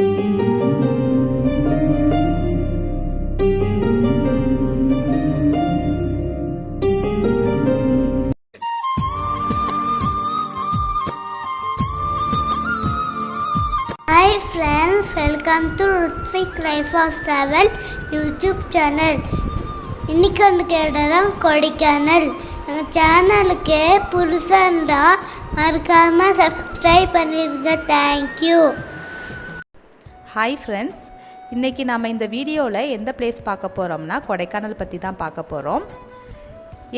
Hi friends welcome to Ruthvik life of travel YouTube channel இன்னைக்கு வந்து கேட்டோம் கொடைக்கானல் எங்கள் சேனலுக்கு புதுசாண்டா மறக்காமல் சப்ஸ்கிரைப் பண்ணிடுங்க தேங்க்யூ ஹாய் ஃப்ரெண்ட்ஸ் இன்றைக்கி நாம் இந்த வீடியோவில் எந்த பிளேஸ் பார்க்க போகிறோம்னா கொடைக்கானல் பற்றி தான் பார்க்க போகிறோம்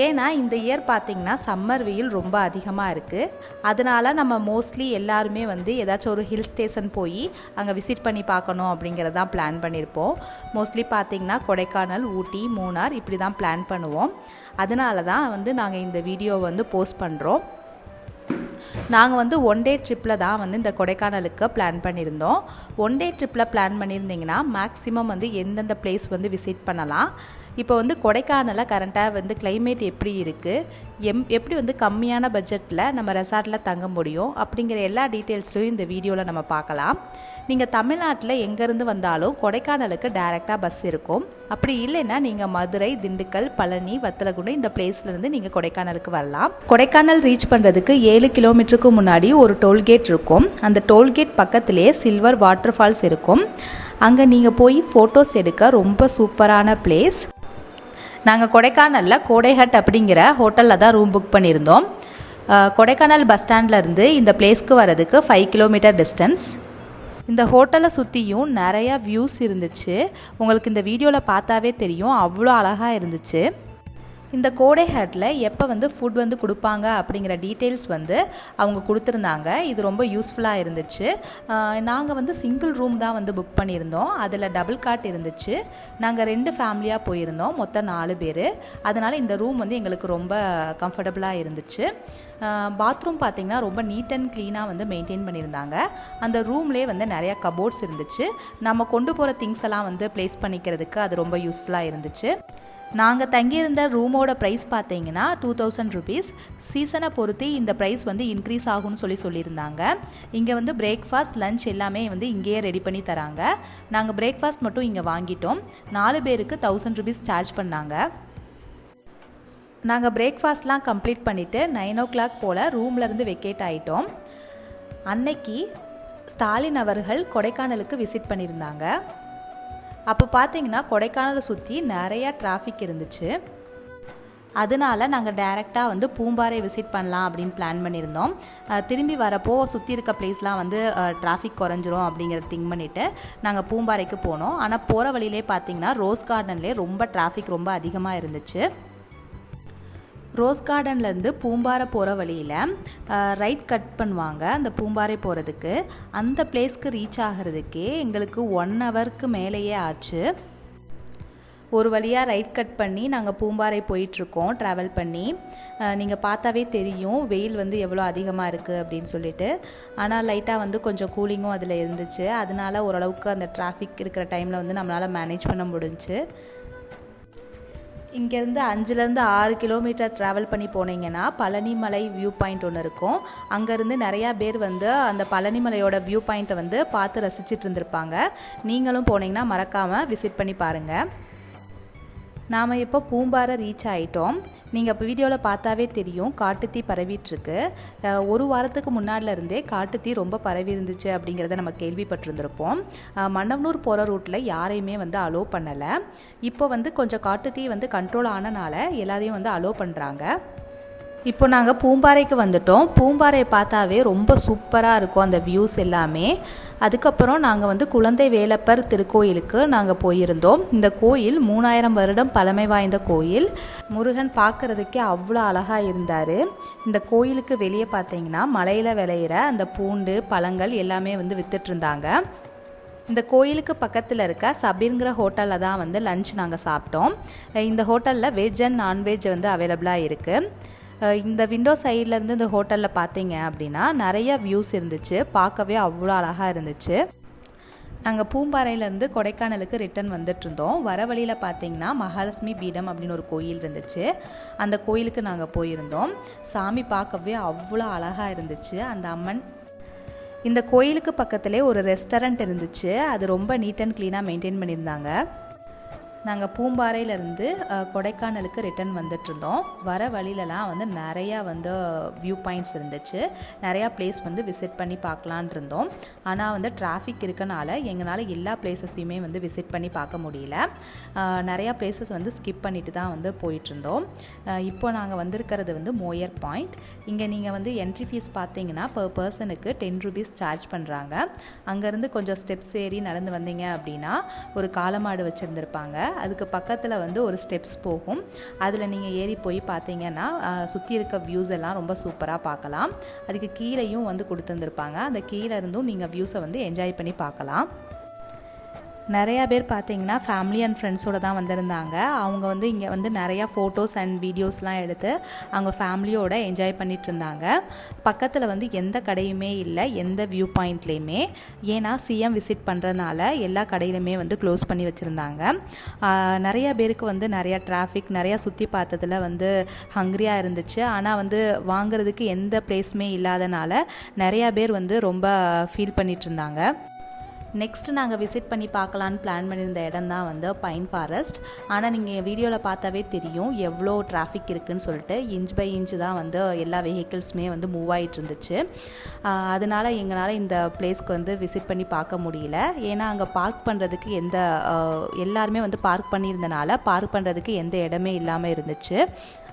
ஏன்னா இந்த இயர் பார்த்திங்கன்னா சம்மர் வெயில் ரொம்ப அதிகமாக இருக்குது அதனால் நம்ம மோஸ்ட்லி எல்லாருமே வந்து ஏதாச்சும் ஒரு ஹில் ஸ்டேஷன் போய் அங்கே விசிட் பண்ணி பார்க்கணும் அப்படிங்கிறதான் பிளான் பண்ணியிருப்போம் மோஸ்ட்லி பார்த்திங்கன்னா கொடைக்கானல் ஊட்டி மூணார் இப்படி தான் பிளான் பண்ணுவோம். அதனால தான் வந்து நாங்கள் இந்த வீடியோ வந்து போஸ்ட் பண்ணுறோம் நாங்கள் வந்து ஒன் டே ட்ரிப்பில் தான் வந்து இந்த கொடைக்கானலுக்கு பிளான் பண்ணியிருந்தோம். ஒன் டே ட்ரிப்பில் பிளான் பண்ணியிருந்தீங்கன்னா மேக்ஸிமம் வந்து எந்தெந்த பிளேஸ் வந்து விசிட் பண்ணலாம். இப்போ வந்து கொடைக்கானலில் கரண்ட்டாக வந்து கிளைமேட் எப்படி இருக்குது எம் எப்படி வந்து கம்மியான பட்ஜெட்டில் நம்ம ரெசார்ட்டில் தங்க முடியும்? அப்படிங்கிற எல்லா டீட்டெயில்ஸ்லையும் இந்த வீடியோவில் நம்ம பார்க்கலாம். நீங்கள் தமிழ்நாட்டில் எங்கேருந்து வந்தாலும் கொடைக்கானலுக்கு டைரெக்டாக பஸ் இருக்கும். அப்படி இல்லைன்னா நீங்கள் மதுரை திண்டுக்கல் பழனி வத்தலகுண்டு இந்த பிளேஸ்லேருந்து நீங்கள் கொடைக்கானலுக்கு வரலாம். கொடைக்கானல் ரீச் பண்ணுறதுக்கு ஏழு கிலோமீட்டருக்கு முன்னாடி ஒரு டோல்கேட் இருக்கும். அந்த டோல்கேட் பக்கத்திலே சில்வர் வாட்டர் ஃபால்ஸ் இருக்கும். அங்கே நீங்கள் போய் ஃபோட்டோஸ் எடுக்க ரொம்ப சூப்பரான பிளேஸ் நாங்கள் கொடைக்கானலில் கோடைஹட் அப்படிங்கிற ஹோட்டலில் தான் ரூம் புக் பண்ணியிருந்தோம். கொடைக்கானல் பஸ் ஸ்டாண்ட்லேருந்து இந்த பிளேஸ்க்கு வரதுக்கு ஃபைவ் கிலோமீட்டர் டிஸ்டன்ஸ் இந்த ஹோட்டலை சுற்றியும் நிறையா வியூஸ் இருந்துச்சு. உங்களுக்கு இந்த வீடியோவில் பார்த்தாவே தெரியும். அவ்வளோ அழகாக இருந்துச்சு. இந்த கோடை ஹேட்டில் எப்போ வந்து ஃபுட் வந்து கொடுப்பாங்க அப்படிங்கிற டீட்டெயில்ஸ் வந்து அவங்க கொடுத்துருந்தாங்க. இது ரொம்ப யூஸ்ஃபுல்லாக இருந்துச்சு. நாங்கள் வந்து சிங்கிள் ரூம் தான் வந்து புக் பண்ணியிருந்தோம். அதில் டபுள் காட் இருந்துச்சு. நாங்கள் ரெண்டு ஃபேமிலியாக போயிருந்தோம். மொத்தம் நாலு பேர். அதனால் இந்த ரூம் வந்து எங்களுக்கு ரொம்ப கம்ஃபர்டபுளாக இருந்துச்சு. பாத்ரூம் பார்த்திங்கன்னா ரொம்ப நீட் அண்ட் க்ளீனாக வந்து மெயின்டைன் பண்ணியிருந்தாங்க. அந்த ரூம்லேயே வந்து நிறையா கபோர்ட்ஸ் இருந்துச்சு. நம்ம கொண்டு போகிற திங்ஸ் எல்லாம் வந்து ப்ளேஸ் பண்ணிக்கிறதுக்கு அது ரொம்ப யூஸ்ஃபுல்லாக இருந்துச்சு. நாங்கள் தங்கியிருந்த ரூமோட ப்ரைஸ் பார்த்தீங்கன்னா டூ தௌசண்ட் ருபீஸ் சீசனை பொறுத்து இந்த ப்ரைஸ் வந்து இன்க்ரீஸ் ஆகும்னு சொல்லி சொல்லியிருந்தாங்க. இங்கே வந்து பிரேக்ஃபாஸ்ட் லன்ச் எல்லாமே வந்து இங்கேயே ரெடி பண்ணி தராங்க. நாங்கள் பிரேக்ஃபாஸ்ட் மட்டும் இங்கே வாங்கிட்டோம். நாலு பேருக்கு தௌசண்ட் ருபீஸ் சார்ஜ் பண்ணாங்க. நாங்கள் பிரேக்ஃபாஸ்ட்லாம் கம்ப்ளீட் பண்ணிவிட்டு நைன் ஓ கிளாக் போல் ரூம்லேருந்து வெக்கேட் ஆகிட்டோம் அன்னைக்கு ஸ்டாலின் அவர்கள் கொடைக்கானலுக்கு விசிட் பண்ணியிருந்தாங்க. அப்போ பார்த்தீங்கன்னா கொடைக்கானலை சுற்றி நிறையா டிராஃபிக் இருந்துச்சு. அதனால நாங்கள் டைரெக்டாக வந்து பூம்பாறை விசிட் பண்ணலாம் அப்படின்னு பிளான் பண்ணியிருந்தோம். திரும்பி வரப்போ சுற்றி இருக்க பிளேஸ்லாம் வந்து டிராஃபிக் குறைஞ்சிரும் அப்படிங்கிறத திங்க் பண்ணிவிட்டு நாங்கள் பூம்பாறைக்கு போனோம். ஆனால் போகிற வழியிலே பார்த்தீங்கன்னா ரோஸ் கார்டன்லேயே ரொம்ப டிராஃபிக் ரொம்ப அதிகமாக இருந்துச்சு. ரோஸ் கார்டன்லேருந்து பூம்பாறை போகிற வழியில் ரைட் கட் பண்ணுவாங்க அந்த பூம்பாறை போகிறதுக்கு அந்த பிளேஸ்க்கு ரீச் ஆகிறதுக்கே எங்களுக்கு ஒன் ஹவருக்கு மேலேயே ஆச்சு. ஒரு வழியாக ரைட் கட் பண்ணி நாங்கள் பூம்பாறை போயிட்டுருக்கோம் ட்ராவல் பண்ணி. நீங்கள் பார்த்தாவே தெரியும் வெயில் வந்து எவ்வளோ அதிகமாக இருக்குது அப்படின்னு சொல்லிட்டு. ஆனால் லைட்டாக வந்து கொஞ்சம் கூலிங்கும் அதில் இருந்துச்சு. அதனால ஓரளவுக்கு அந்த டிராஃபிக் இருக்கிற டைமில் வந்து நம்மளால் மேனேஜ் பண்ண முடிஞ்சுச்சு இங்கேருந்து அஞ்சுலேருந்து ஆறு கிலோமீட்டர் ட்ராவல் பண்ணி போனீங்கன்னா பழனிமலை வியூ பாயிண்ட் ஒன்று இருக்கும். அங்கேருந்து நிறையா பேர் வந்து அந்த பழனிமலையோட வியூ பாயிண்ட்டை வந்து பார்த்து ரசிச்சிட்டு இருந்திருப்பாங்க. நீங்களும் போனீங்கன்னா மறக்காமல் விசிட் பண்ணி பாருங்கள் நாம் இப்போ பூம்பாறை ரீச் ஆகிட்டோம் நீங்கள் இப்போ வீடியோவில் பார்த்தாவே தெரியும் காட்டுத்தீ பரவிட்டுருக்கு. ஒரு வாரத்துக்கு முன்னாடில இருந்தே காட்டுத்தீ ரொம்ப பரவி இருந்துச்சு அப்படிங்கிறத நம்ம கேள்விப்பட்டிருந்திருப்போம். மன்னவனூர் போகிற ரூட்டில் யாரையுமே வந்து அலோவ் பண்ணலை. இப்போ வந்து கொஞ்சம் காட்டுத்தீ வந்து கண்ட்ரோல் ஆனனால எல்லாரையும் வந்து அலோவ் பண்ணுறாங்க இப்போ நாங்கள் பூம்பாறைக்கு வந்துட்டோம். பூம்பாறையை பார்த்தாவே ரொம்ப சூப்பராக இருக்கும் அந்த வியூஸ் எல்லாமே. அதுக்கப்புறம் நாங்கள் வந்து குழந்தை வேலப்பர் திருக்கோயிலுக்கு நாங்கள் போயிருந்தோம். இந்த கோயில் மூணாயிரம் வருடம் பழமை வாய்ந்த கோயில். முருகன் பார்க்குறதுக்கே அவ்வளோ அழகாக இருந்தார். இந்த கோயிலுக்கு வெளியே பார்த்தீங்கன்னா மலையில் விளையிற அந்த பூண்டு பழங்கள் எல்லாமே வந்து விற்றுட்ருந்தாங்க இந்த கோயிலுக்கு பக்கத்தில் இருக்க சபீர்ங்கிற ஹோட்டலில் தான் வந்து லஞ்ச் நாங்கள் சாப்பிட்டோம். இந்த ஹோட்டலில் வெஜ் அண்ட் நான்வெஜ் வந்து அவைலபிளாக இருக்குது இந்த விண்டோ சைட்லேருந்து இந்த ஹோட்டலில் பார்த்தீங்க அப்படின்னா நிறைய வியூஸ் இருந்துச்சு. பார்க்கவே அவ்வளோ அழகாக இருந்துச்சு. நாங்கள் பூம்பாறையிலேருந்து கொடைக்கானலுக்கு ரிட்டர்ன் வந்துட்டு இருந்தோம். வர வழியில் பார்த்தீங்கன்னா மகாலட்சுமி பீடம் அப்படின்னு ஒரு கோயில் இருந்துச்சு. அந்த கோயிலுக்கு நாங்கள் போயிருந்தோம். சாமி பார்க்கவே அவ்வளோ அழகாக இருந்துச்சு. அந்த அம்மன் இந்த கோயிலுக்கு பக்கத்துலேயே ஒரு ரெஸ்டாரண்ட் இருந்துச்சு. அது ரொம்ப நீட் அண்ட் க்ளீனாக மெயின்டைன் பண்ணியிருந்தாங்க. நாங்கள் பூம்பாறையிலேருந்து கொடைக்கானலுக்கு ரிட்டர்ன் வந்துட்டுருந்தோம். வர வழியிலலாம் வந்து நிறையா வந்து வியூ பாயிண்ட்ஸ் இருந்துச்சு. நிறையா பிளேஸ் வந்து விசிட் பண்ணி பார்க்கலான் இருந்தோம் ஆனால் வந்து டிராஃபிக் இருக்கனால எங்களால் எல்லா பிளேசஸையுமே வந்து விசிட் பண்ணி பார்க்க முடியல. நிறையா பிளேசஸ் வந்து ஸ்கிப் பண்ணிட்டு தான் வந்து போயிட்டுருந்தோம். இப்போ நாங்கள் வந்திருக்கிறது வந்து மோயர் பாயிண்ட் இங்கே நீங்கள் வந்து என்ட்ரி ஃபீஸ் பார்த்தீங்கன்னா பர் பர்சனுக்கு டென் ருபீஸ் சார்ஜ் பண்ணுறாங்க அங்கேருந்து கொஞ்சம் ஸ்டெப்ஸ் ஏறி நடந்து வந்தீங்க அப்படின்னா ஒரு காலமாடு வச்சுருந்துருப்பாங்க. அதுக்கு பக்கத்தில் வந்து ஒரு ஸ்டெப்ஸ் போகும். அதில் நீங்கள் ஏறி போய் பார்த்தீங்கன்னா சுற்றி இருக்க வியூஸ் எல்லாம் ரொம்ப சூப்பராக பார்க்கலாம் அதுக்கு கீழேயும் வந்து கொடுத்துருந்துருப்பாங்க. அந்த கீழே இருந்தும் நீங்கள் வியூஸை வந்து என்ஜாய் பண்ணி பார்க்கலாம் நிறையா பேர் பார்த்தீங்கன்னா ஃபேமிலி அண்ட் ஃப்ரெண்ட்ஸோடு தான் வந்திருந்தாங்க. அவங்க வந்து இங்கே வந்து நிறையா ஃபோட்டோஸ் அண்ட் வீடியோஸ்லாம் எடுத்து அவங்க ஃபேமிலியோட என்ஜாய் பண்ணிட்டு இருந்தாங்க. பக்கத்தில் வந்து எந்த கடையுமே இல்லை எந்த வியூ பாயிண்ட்லேயுமே ஏன்னா சிஎம் விசிட் பண்ணுறதுனால எல்லா கடையிலுமே வந்து க்ளோஸ் பண்ணி வச்சுருந்தாங்க. நிறையா பேருக்கு வந்து நிறையா டிராஃபிக் நிறையா சுற்றி பார்த்ததுல வந்து ஹங்க்ரியாக இருந்துச்சு. ஆனால் வந்து வாங்குறதுக்கு எந்த பிளேஸுமே இல்லாதனால நிறையா பேர் வந்து ரொம்ப ஃபீல் பண்ணிகிட்டு இருந்தாங்க. நெக்ஸ்ட் நாங்கள் விசிட் பண்ணி பார்க்கலான்னு பிளான் பண்ணியிருந்த இடம் தான் வந்து பைன் ஃபாரஸ்ட் ஆனால் நீங்கள் வீடியோவில் பார்த்தாவே தெரியும் எவ்வளோ டிராஃபிக் இருக்குதுன்னு சொல்லிட்டு இன்ச் பை இன்ச் தான் வந்து எல்லா வெஹிக்கிள்ஸுமே வந்து மூவ் ஆகிட்டு இருந்துச்சு. அதனால் அதனால எங்களால் இந்த பிளேஸ்க்கு வந்து விசிட் பண்ணி பார்க்க முடியல. ஏன்னா அங்கே பார்க் பண்ணுறதுக்கு எந்த எல்லாருமே வந்து பார்க் பண்ணியிருந்தனால பார்க் பண்ணுறதுக்கு எந்த இடமே இல்லாமல் இருந்துச்சு.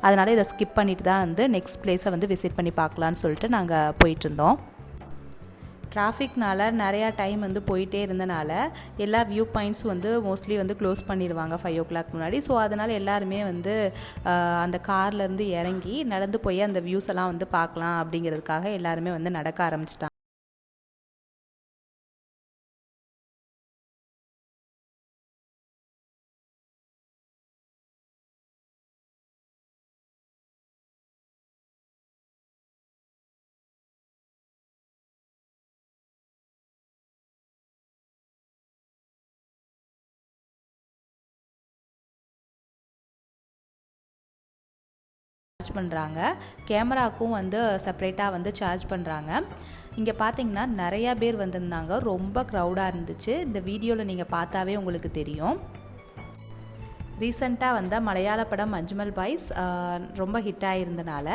அதனால் இதை ஸ்கிப் பண்ணிட்டு தான் வந்து நெக்ஸ்ட் பிளேஸை வந்து விசிட் பண்ணி பார்க்கலான்னு சொல்லிட்டு நாங்கள் போயிட்டுருந்தோம் டிராஃபிக்னால நிறையா டைம் வந்து போயிட்டே இருந்தனால எல்லா வியூ பாயிண்ட்ஸும் வந்து மோஸ்ட்லி வந்து க்ளோஸ் பண்ணிடுவாங்க ஃபைவ் ஓ கிளாக் முன்னாடி. ஸோ அதனால் எல்லாருமே வந்து அந்த கார்லேருந்து இறங்கி நடந்து போய் அந்த வியூஸ் எல்லாம் வந்து பார்க்கலாம் அப்படிங்கிறதுக்காக எல்லாருமே வந்து நடக்க ஆரம்பிச்சிட்டாங்க. பண்ணுறாங்க. கேமராக்கும் வந்து செப்பரேட்டாக வந்து சார்ஜ் பண்ணுறாங்க. இங்கே பார்த்தீங்கன்னா நிறையா பேர் வந்திருந்தாங்க. ரொம்ப க்ரௌடாக இருந்துச்சு. இந்த வீடியோவில் நீங்கள் பார்த்தாவே உங்களுக்கு தெரியும். ரீசெண்டாக வந்த மலையாள படம் மஞ்சுமல் பாய்ஸ் ரொம்ப ஹிட் ஆகிருந்தனால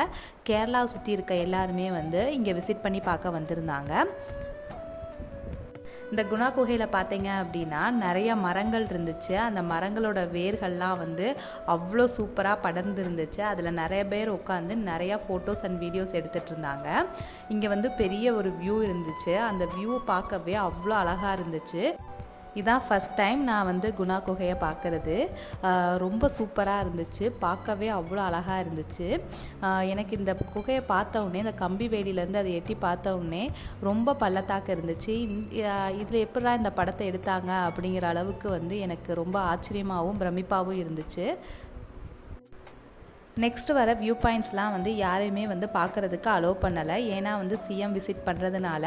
கேரளாவை சுற்றி இருக்க எல்லாருமே வந்து இங்கே விசிட் பண்ணி பார்க்க வந்திருந்தாங்க. இந்த குணா குகையில் பார்த்தீங்க அப்படின்னா நிறைய மரங்கள் இருந்துச்சு. அந்த மரங்களோட வேர்கள்லாம் வந்து அவ்வளோ சூப்பராக படர்ந்து இருந்துச்சு அதில் நிறைய பேர் உட்காந்து நிறையா ஃபோட்டோஸ் அண்ட் வீடியோஸ் எடுத்துகிட்டு இருந்தாங்க. இங்கே வந்து பெரிய ஒரு வியூ இருந்துச்சு. அந்த வியூ பார்க்கவே அவ்வளோ அழகாக இருந்துச்சு. இதான் ஃபஸ்ட் டைம் நான் வந்து குணா குகையை பார்க்குறது. ரொம்ப சூப்பராக இருந்துச்சு. பார்க்கவே அவ்வளோ அழகாக இருந்துச்சு. எனக்கு இந்த குகையை பார்த்த உடனே இந்த கம்பி வேலியிலேருந்து அதை எட்டி பார்த்த உடனே ரொம்ப பள்ளத்தாக்கு இருந்துச்சு. இதில் எப்படா இந்த படத்தை எடுத்தாங்க அப்படிங்கிற அளவுக்கு வந்து எனக்கு ரொம்ப ஆச்சரியமாகவும் பிரமிப்பாகவும் இருந்துச்சு. நெக்ஸ்ட் வர வியூ பாயிண்ட்ஸ்லாம் வந்து யாரையுமே வந்து பார்க்குறதுக்கு அலோவ் பண்ணலை. ஏன்னா வந்து சிஎம் விசிட் பண்ணுறதுனால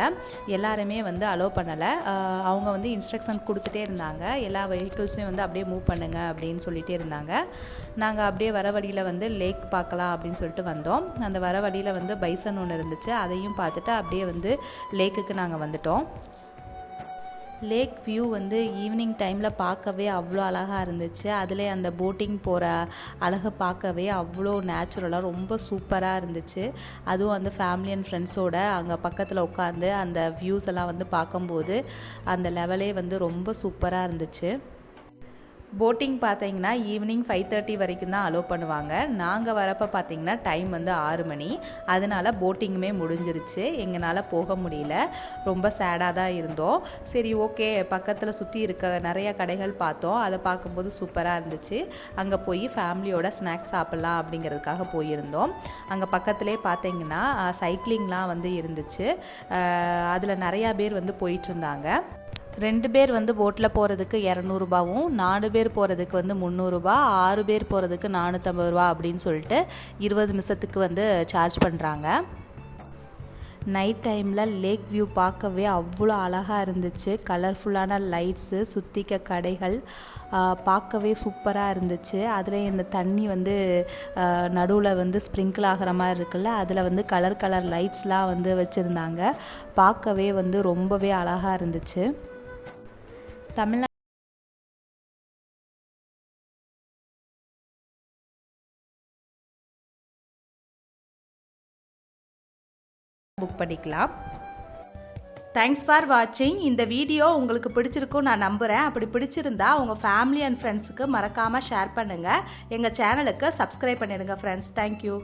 எல்லாருமே வந்து அலோவ் பண்ணலை. அவங்க வந்து இன்ஸ்ட்ரக்ஷன் கொடுத்துட்டே இருந்தாங்க. எல்லா வெஹிக்கிள்ஸையும் வந்து அப்படியே மூவ் பண்ணுங்க அப்படின்னு சொல்லிகிட்டே இருந்தாங்க. நாங்கள் அப்படியே வர வழியில் வந்து லேக் பார்க்கலாம் அப்படின்னு சொல்லிட்டு வந்தோம். அந்த வர வழியில் வந்து பைசன் ஒன்று இருந்துச்சு. அதையும் பார்த்துட்டு அப்படியே வந்து லேக்குக்கு நாங்கள் வந்துட்டோம். லேக் வியூ வந்து ஈவினிங் டைமில் பார்க்கவே அவ்வளோ அழகாக இருந்துச்சு. அதில் அந்த போட்டிங் போகிற அழகை பார்க்கவே அவ்வளோ நேச்சுரலாக ரொம்ப சூப்பராக இருந்துச்சு. அதுவும் வந்து ஃபேமிலி அண்ட் ஃப்ரெண்ட்ஸோட அங்கே பக்கத்தில் உட்காந்து அந்த வியூஸ் எல்லாம் வந்து பார்க்கும்போது அந்த லெவலே வந்து ரொம்ப சூப்பராக இருந்துச்சு. போட்டிங் பார்த்தீங்கன்னா ஈவினிங் ஃபைவ் தேர்ட்டி வரைக்கும் தான் அலோவ் பண்ணுவாங்க. நாங்கள் வரப்போ பார்த்தீங்கன்னா டைம் வந்து ஆறு மணி. அதனால் போட்டிங்குமே முடிஞ்சிருச்சு. எங்களால் போக முடியல. ரொம்ப சேடாக தான் இருந்தோம். சரி ஓகே பக்கத்தில் சுற்றி இருக்க நிறைய கடைகள் பார்த்தோம். அதை பார்க்கும்போது சூப்பராக இருந்துச்சு. அங்கே போய் ஃபேமிலியோட ஸ்நாக்ஸ் சாப்பிட்லாம் அப்படிங்கிறதுக்காக போயிருந்தோம். அங்கே பக்கத்துலேயே பார்த்தீங்கன்னா சைக்கிளிங்லாம் வந்து இருந்துச்சு. அதில் நிறையா பேர் வந்து போயிட்டு இருந்தாங்க. ரெண்டு பேர் வந்து போட்டில் போகிறதுக்கு இரநூறுபாவும் நாலு பேர் போகிறதுக்கு வந்து முந்நூறுரூபா ஆறு பேர் போகிறதுக்கு நானூற்றம்பது ரூபா அப்படின்னு சொல்லிட்டு இருபது நிமிஷத்துக்கு வந்து சார்ஜ் பண்ணுறாங்க நைட் டைமில் லேக் வியூ பார்க்கவே அவ்வளோ அழகாக இருந்துச்சு. கலர்ஃபுல்லான லைட்ஸு சுற்றிக்க கடைகள் பார்க்கவே சூப்பராக இருந்துச்சு. அதில் இந்த தண்ணி வந்து நடுவில் வந்து ஸ்ப்ரிங்கிள் ஆகிற மாதிரி இருக்குல்ல அதில் வந்து கலர் கலர் லைட்ஸ்லாம் வந்து வச்சுருந்தாங்க. பார்க்கவே வந்து ரொம்பவே அழகாக இருந்துச்சு. தமிழ்நாடு புக் பண்ணிக்கலாம். தேங்க்ஸ் ஃபார் வாட்சிங் இந்த வீடியோ உங்களுக்கு பிடிச்சிருக்கும் நான் நம்புகிறேன் அப்படி பிடிச்சிருந்தா உங்கள் ஃபேமிலி அண்ட் ஃப்ரெண்ட்ஸுக்கு மறக்காமல் ஷேர் பண்ணுங்கள் எங்கள் சேனலுக்கு சப்ஸ்கிரைப் பண்ணிடுங்க ஃப்ரெண்ட்ஸ் தேங்க்யூ